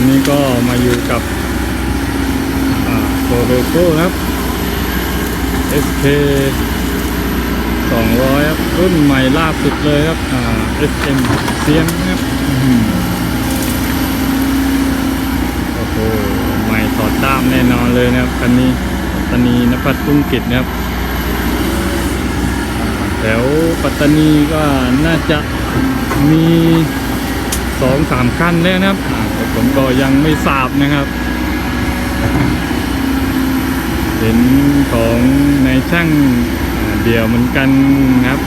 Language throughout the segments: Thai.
อนนี้ก็มาอยู่กับโกโลโก้ครับ SK 200ครับรุ่นใหม่ล่าสุดเลยครับอ่า SM เซียนครับโอ้โหใหม่ถอดด้ามแน่นอนเลยนะครับคันนี้ปัตตานีนภัทรตุ้งกิจนะครับแถวปัตตานีก็น่าจะมีสองสามขั้นแล้วนะครับ ผมก็ยังไม่ทราบนะครับ เห็นของในายช่างเดี่ยวเหมือนกันครับ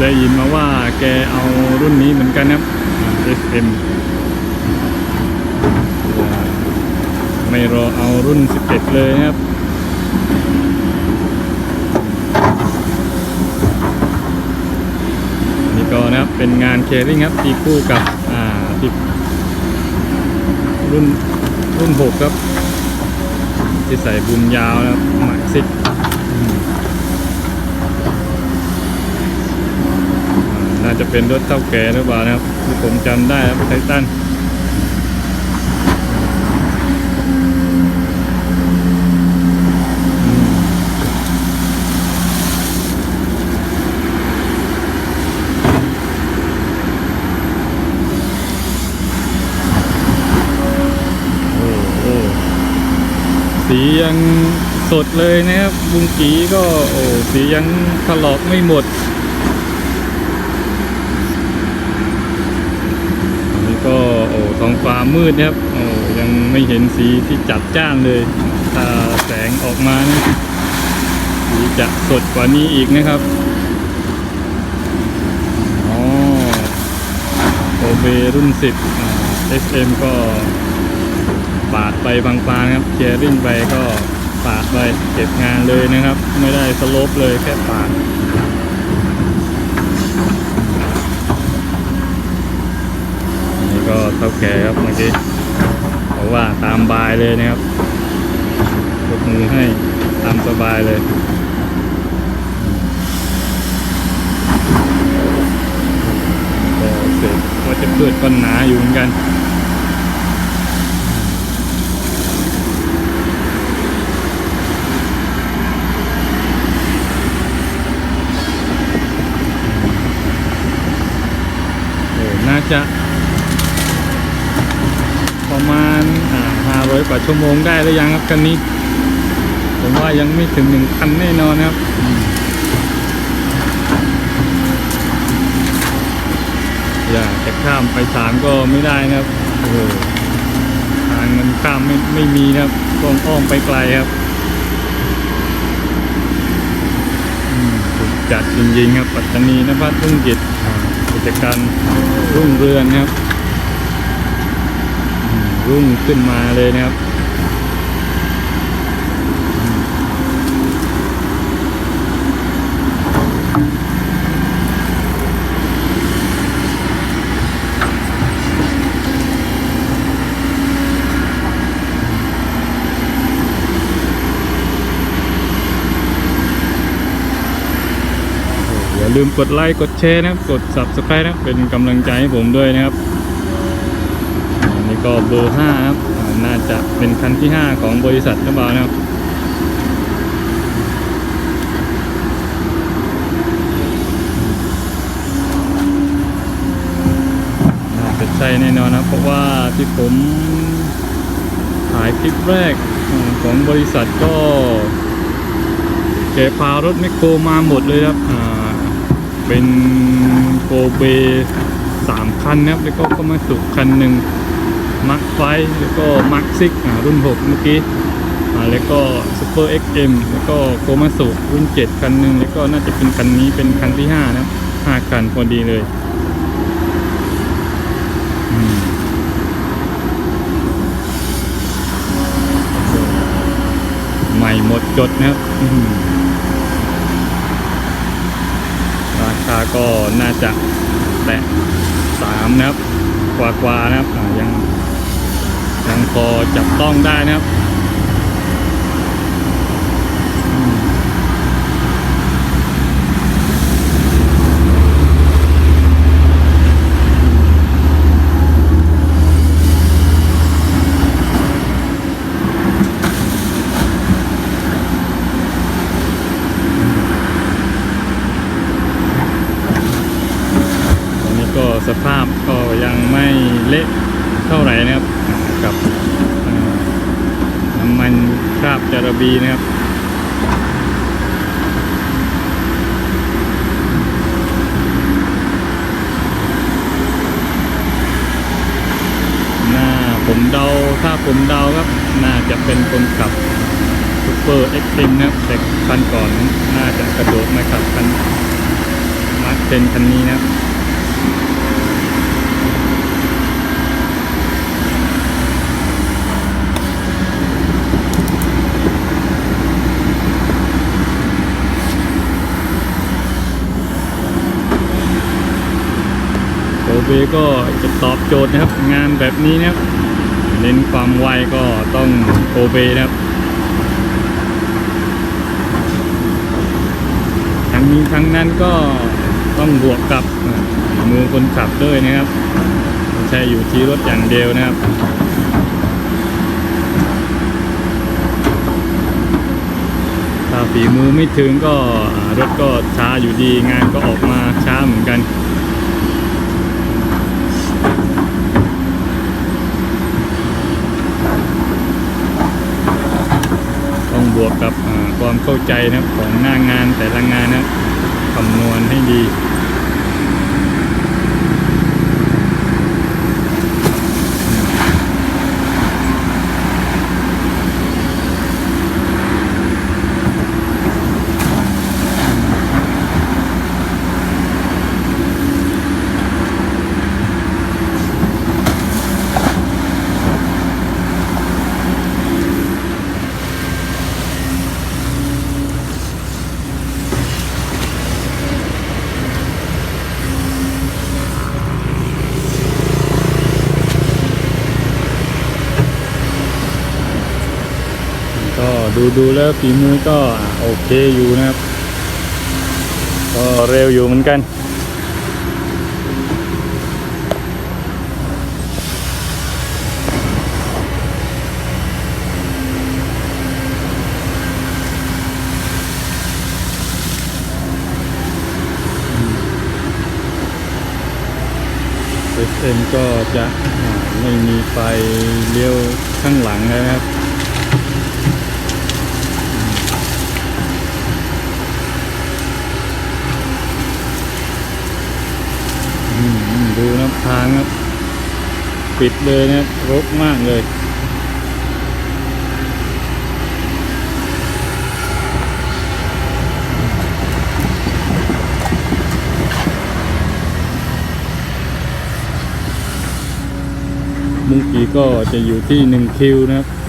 ได้ยินมาว่าแกเอารุ่นนี้เหมือนกันครับ SM ไม่รอเอารุ่น11เลยนะครับนี่ก็นะครับเป็นงานเคริ่งครับตีคู่กับอ่าที่ รุ่นรุ่นหกครับ ที่ใส่บุญยาวนะหมายซิกน่าจะเป็นรถเท่าแก่หรือเปล่านะครับที่ผมจำได้ครับไททันอืมโอ้โห สียังส ดเลยนะครับบุงกีก็โอ้สียังถลอกไม่หมดอันนี้ก็โอ้ท้องฟ้ามืดนะครับโอ้ยังไม่เห็นสีที่จัดจ้านเลยถ้าแสงออกมานะสีจะสดกว่านี้อีกนะครับอ๋อโอเบรุ่น 10อ่า SM ก็ปาดไปบางๆครับเคียร์ริ่งไปก็าดไปเก็บงานเลยนะครับ ไม่ได้สลปเลยแค่ปาดนนี่ก็เท่าแก่ครับเมื่อกี้บอกว่าตามบายเลยนะครับยกมือให้ตามสบายเลยก็เสร็จก็จะเกิดปัญหาอยู่เหมือนกัน โอ้น่า จะ ประมาณห้าร้อยกว่าชั่วโมงได้หรือยังครับกันนี้ ผมว่ายังไม่ถึงหนึ่งพันแน่นอนนะครับอืมอย่าจะข้ามไปสามก็ไม่ได้นะครับโอ้โหทางมันข้ามไม่ไม่มีนะครับต้องอ้อมไปไกลครับอืมถูกจัดจริงๆครับปัตตานีนภัทรรุ่งกิจอ่า กิจการรุ่งเรืองครับ รุ่งขึ้นมาเลยนะครับ ลืมกดไลค์กดแชร์นะครับกด subscribe นะครับเป็นกำลังใจให้ผมด้วยนะครับอันนี้ก็เบอร์5ครับน่าจะเป็นคันที่ 5 ของบริษัทหรือเปล่านะครับน่าจะใช่แน่นอนนะเพราะว่าที่ผมถ่ายคลิปแรกของบริษัทก็แกพารถแมคโครมาหมดเลยครับอ่า เป็นโกเบสามคันนะครับแล้วก็ก็มาสุคันหนึ่งมักไฟแล้วก็มักซิกรุ่น 6 เมื่อกี้แล้วก็ซูเปอร์เอ็กเอ็มแล้วก็โกมาสุรุ่น 7 คันหนึ่งแล้วก็น่าจะเป็นคันนี้เป็นคันที่ 5 นะครับ5คันพอดีเลยใหม่หมดจดนะครับอืม ราคา ก็น่าจะแตะสามนะครับ กว่ากว่าๆนะครับยังยังพอจับต้องได้นะครับอืม สภาพก็ ยังไม่เละเท่าไหร่นะครับกับน้ำมันคราบจาระบีนะครับน่าผมเดาถ้าผมเดาครับ น่าจะเป็นคนขับซูเปอร์เอ็กซ์ตรีมนะครับแต่คันก่อนน่าจะกระโดดมาขับคันมาร์คเทนคันนี้นะครับ เก็จะตอบโจทย์นะครับ งานแบบนี้นะครับเน้นความไวก็ต้องโกเบนะครับทั้งนี้ทั้งนั้นก็ต้องบวกกับมือคนขับด้วยนะครับใช่อยู่ที่รถอย่างเดียวนะครับถ้าฝีมือไม่ถึงก็รถก็ช้าอยู่ดีงานก็ออกมาช้าเหมือนกัน ต้องบ วกกับความเข้าใจนะของหน้างานแต่ละงานนะคำนวณให้ดี ก็ ดูดูแล้วฝีมือก็โอเคอยู่นะครับ ก็เร็วอยู่เหมือนกัน SM ก็จะไม่มีไฟเลี้ยวข้างหลังนะครับ อืมอืมดูนะทางครับ ปิดเลยนะรกมากเลยมุงกีก็จะอยู่ที่หนึ่งคิวนะครับ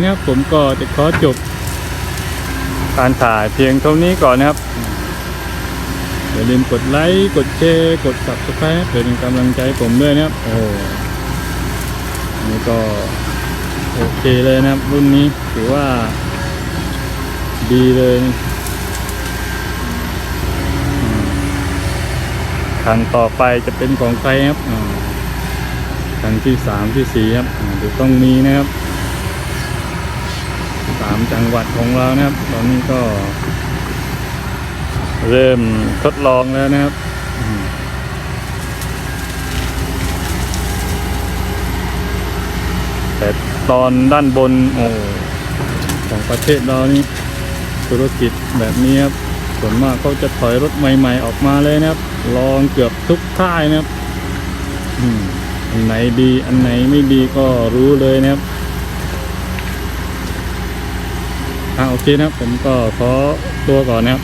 นะครับผมก็จะขอจบการถ่ายเพียงเท่านี้ก่อนนะครับ อย่าลืมกดไลค์กดแชร์กด subscribe เพื่อเป็นกำลังใจผมด้วยนะครับ โอ้นี่ก็โอเคเลยนะครับ รุ่นนี้ถือว่าดีเลยคันต่อไปจะเป็นของใครครับคันที่สามที่สี่ครับอ่าเดี๋ยวต้องมีนะครับ สามจังหวัดของเรานะครับ ตอนนี้ก็ เริ่มทดลองแล้วนะครับแต่ตอนด้านบนโอ้ของประเทศเรานี่ธุรกิจแบบนี้ครับส่วนมากเขาจะถอยรถใหม่ ๆ ออกมาเลยนะครับ ลองเกือบทุกท่ายนะครับอันไหนดีอันไหนไม่ดีก็รู้เลยนะครับ โอเคนะผมก็ขอตัวก่อนนะครับ